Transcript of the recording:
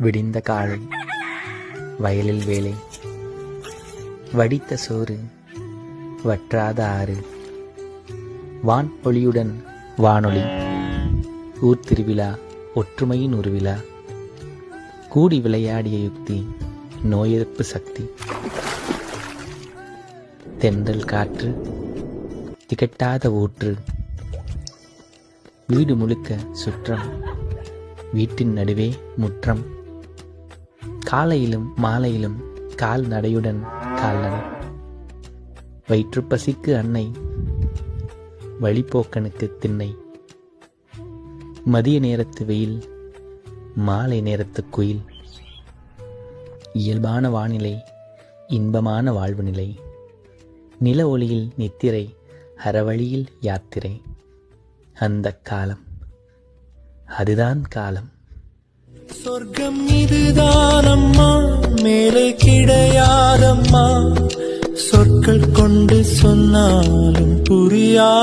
விடிந்த காலை வயலில் வேலை வடித்த சோறு வற்றாத ஆறு வான் ஒளியுடன் வானொலி ஊர் திருவிழா ஒற்றுமையின் உருவிழா கூடி விளையாடிய யுக்தி நோய் எதிர்ப்பு சக்தி தென்றல் காற்று திகட்டாத ஊற்று வீடு முழுக்க சுற்றம் வீட்டின் நடுவே முற்றம் காலையிலும் மாலையிலும் கால்நடையுடன் கால்நடை வயிற்றுப்பசிக்கு அன்னை வழிபோக்கனுக்கு திண்ணை. மதிய நேரத்து வெயில் மாலை நேரத்து குயில். இயல்பான வானிலை இன்பமான வாழ்வு நிலை. நில ஒளியில் நித்திரை அறவழியில் யாத்திரை. அந்த காலம் அதுதான் காலம். சொர்க்கம் இதுதானம்மா? மேலே கிடையாதம்மா? சொற்கள் கொண்டு சொன்னாலும் புரியா